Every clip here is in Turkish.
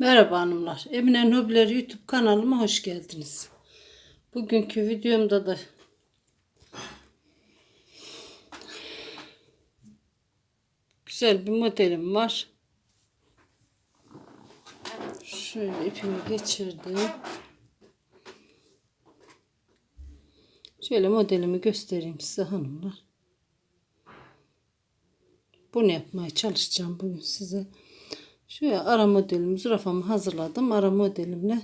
Merhaba hanımlar. Emine Hobileri YouTube kanalıma hoş geldiniz. Bugünkü videomda da güzel bir modelim var. Şöyle ipimi geçirdim. Şöyle modelimi göstereyim size hanımlar. Bunu yapmaya çalışacağım bugün size. Şöyle ara modelim zürafamı hazırladım. Ara modelimle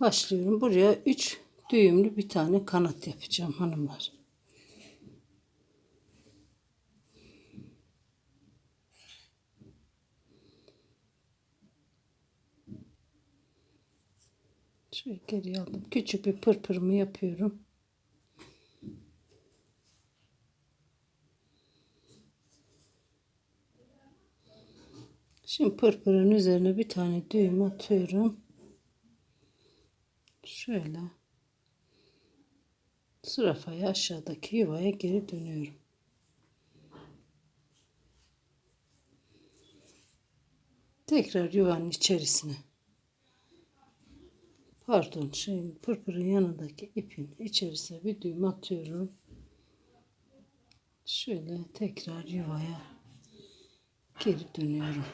başlıyorum. Buraya 3 düğümlü bir tane kanat yapacağım hanımlar. Şöyle geri aldım. Küçük bir pırpırımı yapıyorum. Şimdi pırpırın üzerine bir tane düğüm atıyorum. Şöyle zürafayı aşağıdaki yuvaya geri dönüyorum. Tekrar yuvanın içerisine pardon şey pırpırın yanındaki ipin içerisine bir düğüm atıyorum. Şöyle tekrar yuvaya geri dönüyorum.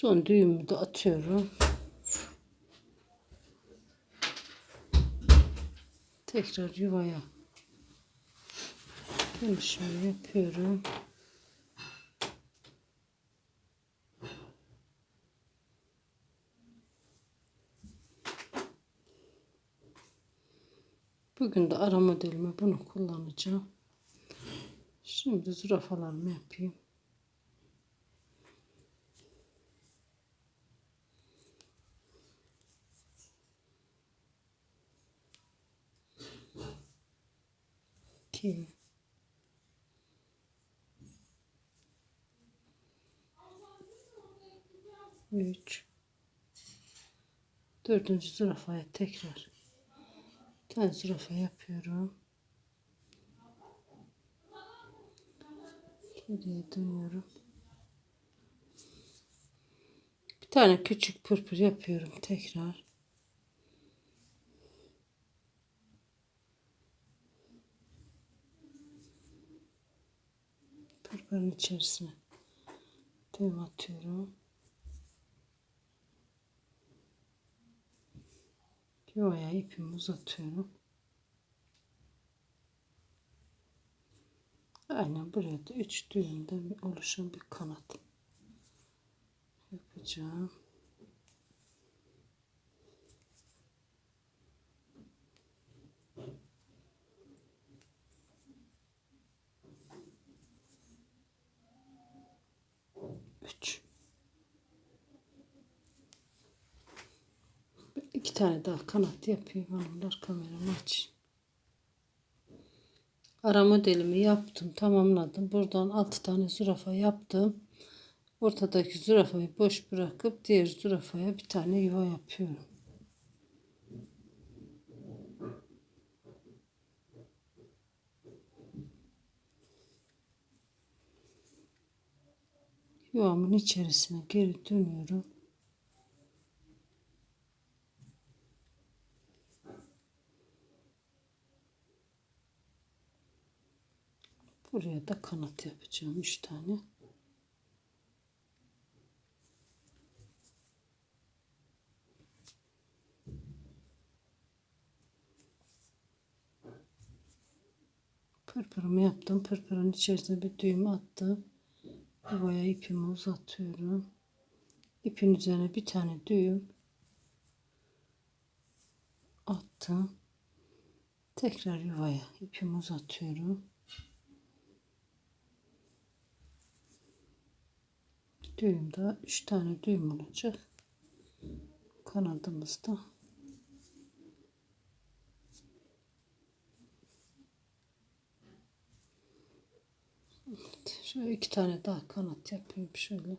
Son düğümü de atıyorum. Tekrar yuvaya dönüşümü yapıyorum. Bugün de ara modelime bunu kullanacağım. Şimdi zürafalarımı yapayım. İki. Üç. Dördüncü zürafaya tekrar bir tane zürafa yapıyorum. Geriye dönüyorum. Bir tane küçük pırpır yapıyorum tekrar. Pırpırın içerisine düğüm atıyorum. Yuvaya ipimi uzatıyorum. Aynen buraya da üç düğümden oluşan bir kanat yapacağım. Üç. İki tane daha kanat yapayım hanımlar kameramı aç. Ara modelimi yaptım tamamladım. Buradan altı tane zürafa yaptım. Ortadaki zürafayı boş bırakıp diğer zürafaya bir tane yuva yapıyorum. Yuvamın içerisine geri dönüyorum. Buraya da kanat yapacağım. Üç tane. Pırpırımı yaptım. Pırpırın içerisine bir düğüm attım. Yuvaya ipimi uzatıyorum. İpin üzerine bir tane düğüm attım. Tekrar yuvaya ipimi uzatıyorum. Düğüm daha üç tane düğüm olacak. Kanadımızda. Evet, şöyle iki tane daha kanat yapayım şöyle.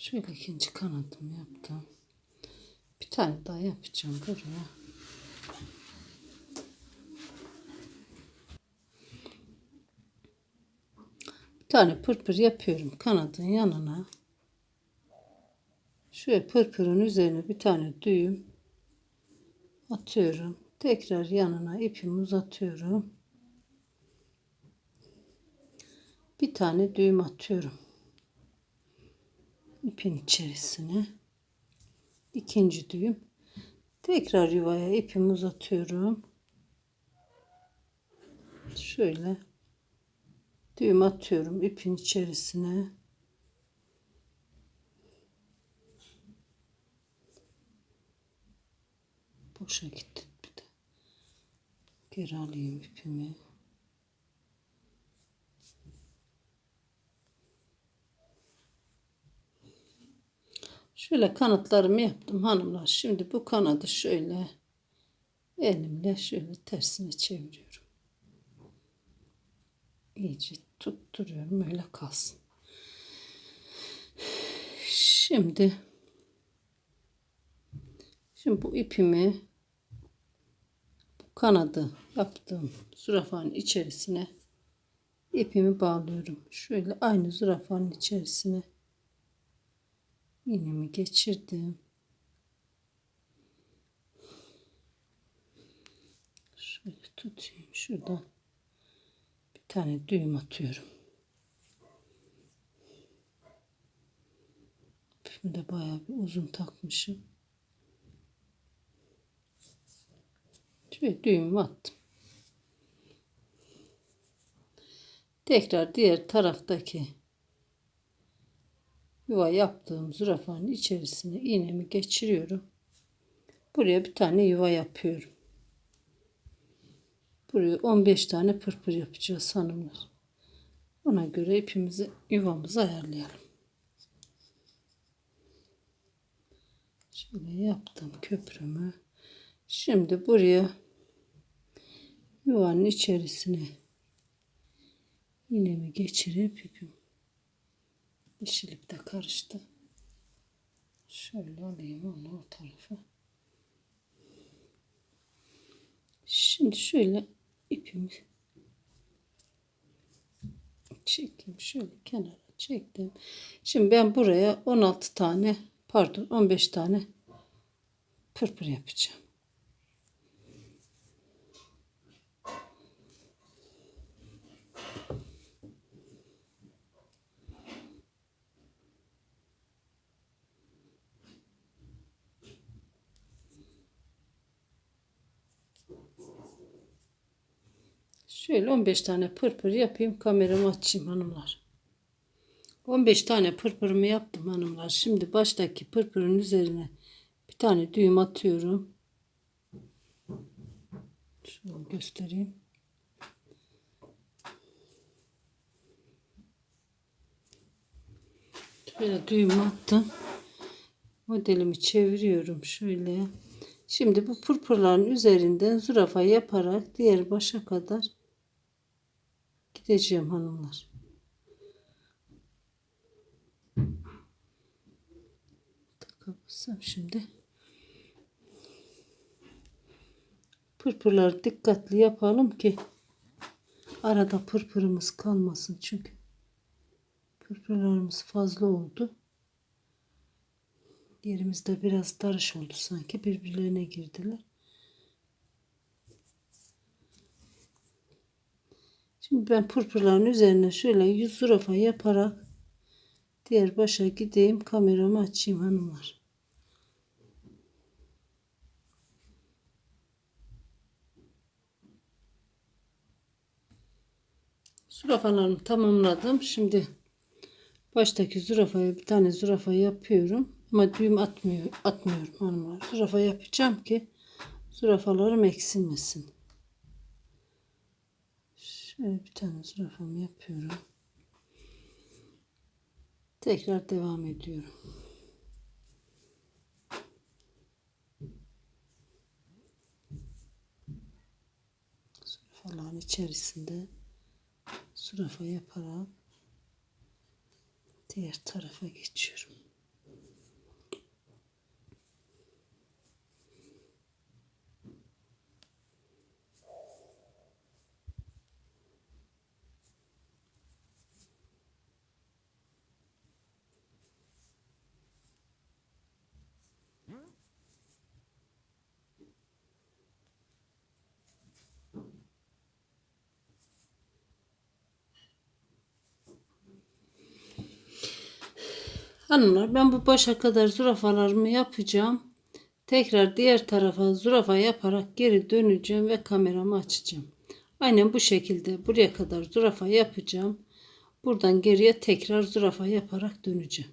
Şöyle ikinci kanadımı yaptım. Bir tane daha yapacağım buraya. Bir tane pırpır yapıyorum kanadın yanına. Şöyle pırpırın üzerine bir tane düğüm atıyorum. Tekrar yanına ipimi uzatıyorum. Bir tane düğüm atıyorum. İpin içerisine. İkinci düğüm. Tekrar yuvaya ipimi uzatıyorum. Şöyle düğüm atıyorum ipin içerisine. Boşa gitti bir de. Geri alayım ipimi. Şöyle kanatlarımı yaptım hanımlar. Şimdi bu kanadı şöyle elimle şöyle tersine çeviriyorum. İyice tutturuyorum öyle kalsın. Şimdi şimdi bu ipimi bu kanadı yaptığım zürafanın içerisine ipimi bağlıyorum. Şöyle aynı zürafanın içerisine iğnemi geçirdim. Şöyle tutayım şuradan bir tane düğüm atıyorum. İpimi de bayağı bir uzun takmışım. Şöyle düğümümü attım. Tekrar diğer taraftaki yuva yaptığım zürafanın içerisine iğnemi geçiriyorum. Buraya bir tane yuva yapıyorum. Buraya 15 tane pırpır yapacağız hanımlar. Ona göre ipimizi yuvamızı ayarlayalım. Şöyle yaptım köprümü. Şimdi buraya yuvanın içerisine iğnemi geçirip ipim yeşillik de karıştı. Şöyle alayım onu o tarafa. Şimdi şöyle ipimi çekeyim. Şöyle kenara çektim. Şimdi ben buraya 16 tane pardon 15 tane pırpır yapacağım. Şöyle 15 tane pırpır yapayım. Kameramı açayım hanımlar. 15 tane pırpırımı yaptım hanımlar. Şimdi baştaki pırpırın üzerine bir tane düğüm atıyorum. Şöyle göstereyim. Şöyle düğüm attım. Modelimi çeviriyorum şöyle. Şimdi bu pırpırların üzerinden zürafa yaparak diğer başa kadar gideceğim hanımlar. Takabilirsem şimdi. Pırpırları dikkatli yapalım ki arada pırpırımız kalmasın çünkü pırpırlarımız fazla oldu. Yerimizde biraz darış oldu sanki birbirlerine girdiler. Şimdi ben pırpırların üzerine şöyle yüz zürafa yaparak diğer başa gideyim kameramı açayım hanımlar. Zürafalarımı tamamladım. Şimdi baştaki zürafaya bir tane zürafa yapıyorum. Ama düğüm atmıyor, atmıyorum hanımlar. Zürafa yapacağım ki zürafalarım eksilmesin. Şöyle bir tane zürafamı yapıyorum. Tekrar devam ediyorum. Zürafaların içerisinde zürafa yaparak diğer tarafa geçiyorum. Hanımlar ben bu başa kadar zürafalarımı yapacağım. Tekrar diğer tarafa zürafa yaparak geri döneceğim ve kameramı açacağım. Aynen bu şekilde buraya kadar zürafa yapacağım. Buradan geriye tekrar zürafa yaparak döneceğim.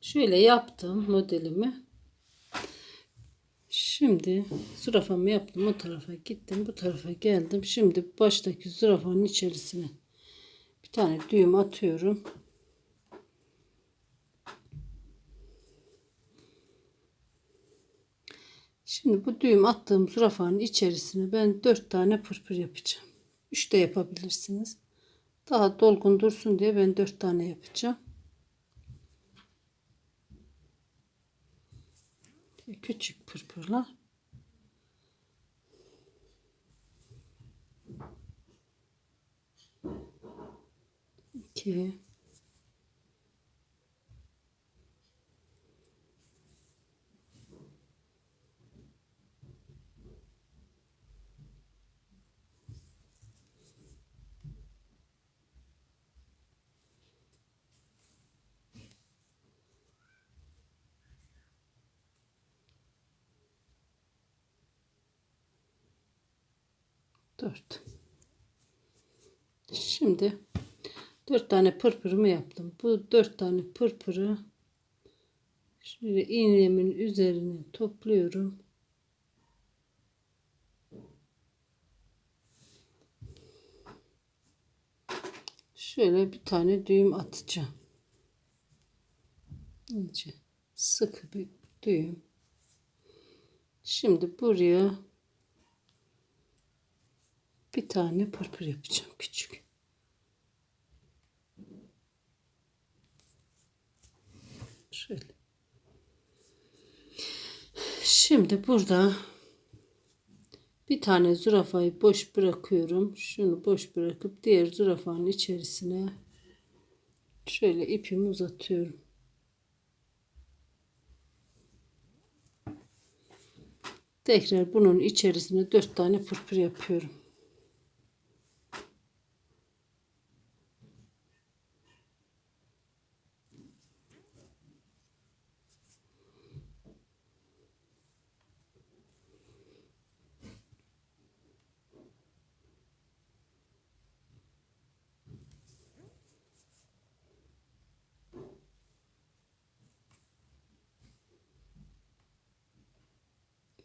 Şöyle yaptım modelimi. Şimdi zürafamı yaptım. O tarafa gittim. Bu tarafa geldim. Şimdi baştaki zürafanın içerisine bir tane düğüm atıyorum. Şimdi bu düğüm attığım zürafanın içerisine ben 4 tane pırpır yapacağım. 3 de yapabilirsiniz. Daha dolgun dursun diye ben 4 tane yapacağım. Küçük pırpırlar. İki. Dört. Şimdi dört tane pırpırımı yaptım. Bu dört tane pırpırı şöyle iğnemin üzerine topluyorum. Şöyle bir tane düğüm atacağım. İnce sıkı bir düğüm. Şimdi buraya bir tane pırpır yapacağım küçük. Şöyle. Şimdi burada bir tane zürafayı boş bırakıyorum. Şunu boş bırakıp diğer zürafanın içerisine şöyle ipimi uzatıyorum. Tekrar bunun içerisine dört tane pırpır yapıyorum.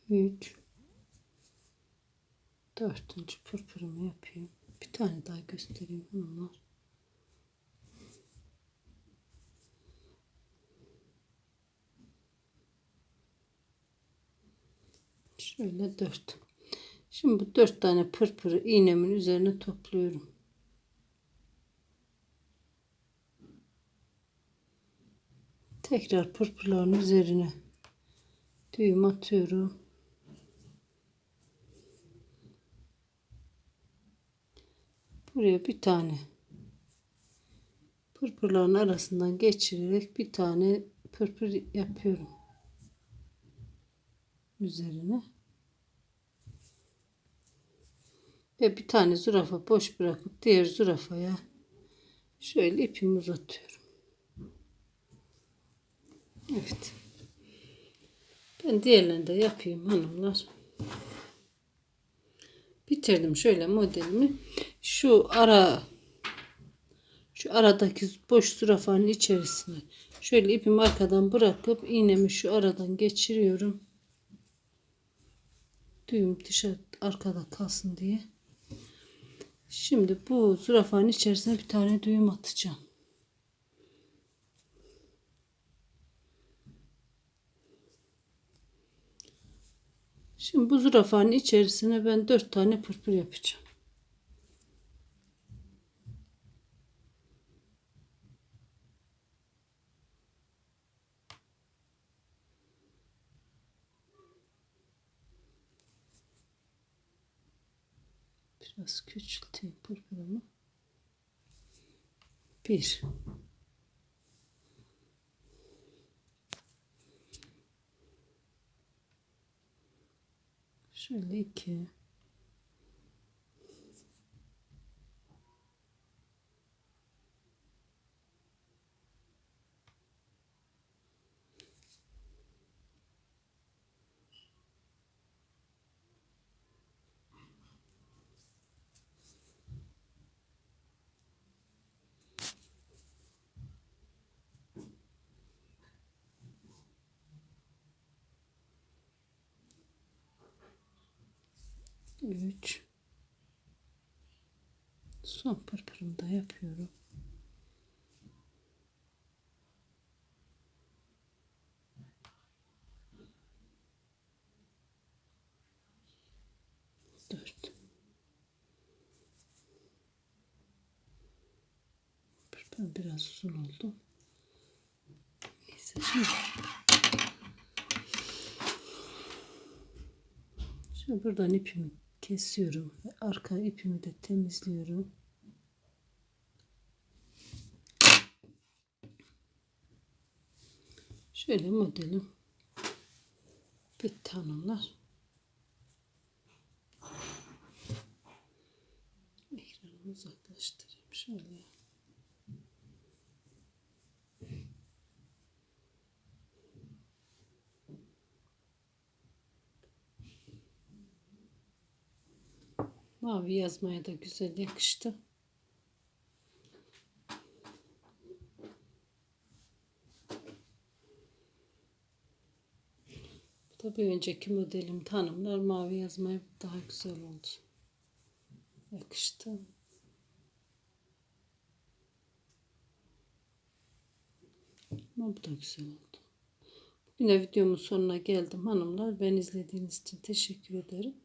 Üç. Dördüncü pırpırımı yapayım. Bir tane daha göstereyim hanımlar. Şöyle dört. Şimdi bu dört tane pırpırı iğnemin üzerine topluyorum. Tekrar pırpırların üzerine düğüm atıyorum. Buraya bir tane pırpırların arasından geçirerek bir tane pırpır yapıyorum. Üzerine. Ve bir tane zürafa boş bırakıp diğer zürafaya şöyle ipimi uzatıyorum. Evet. Ben diğerlerini de yapayım hanımlar. Bitirdim şöyle modelimi. Şu ara şu aradaki boş zürafanın içerisine şöyle ipimi arkadan bırakıp iğnemi şu aradan geçiriyorum. Düğüm dışarı arkada kalsın diye. Şimdi bu zürafanın içerisine bir tane düğüm atacağım. Şimdi bu zürafanın içerisine ben dört tane pırpır yapacağım. Biraz küçülteyim pırpırımı. Bir. Şöyle iki. 3 son pırpırımı da yapıyorum. Dört. Biraz uzun oldu. Neyse şimdi. Şimdi buradan ipimi kesiyorum ve arka ipimi de temizliyorum. Şöyle modelim bitti hanımlar. Ekranı uzaklaştırayım şöyle. Mavi yazmaya da güzel yakıştı. Bu da bir önceki modelim tanımlar mavi yazmaya daha güzel oldu. Yakıştı. Ama bu da güzel oldu. Yine videomun sonuna geldim hanımlar. Ben izlediğiniz için teşekkür ederim.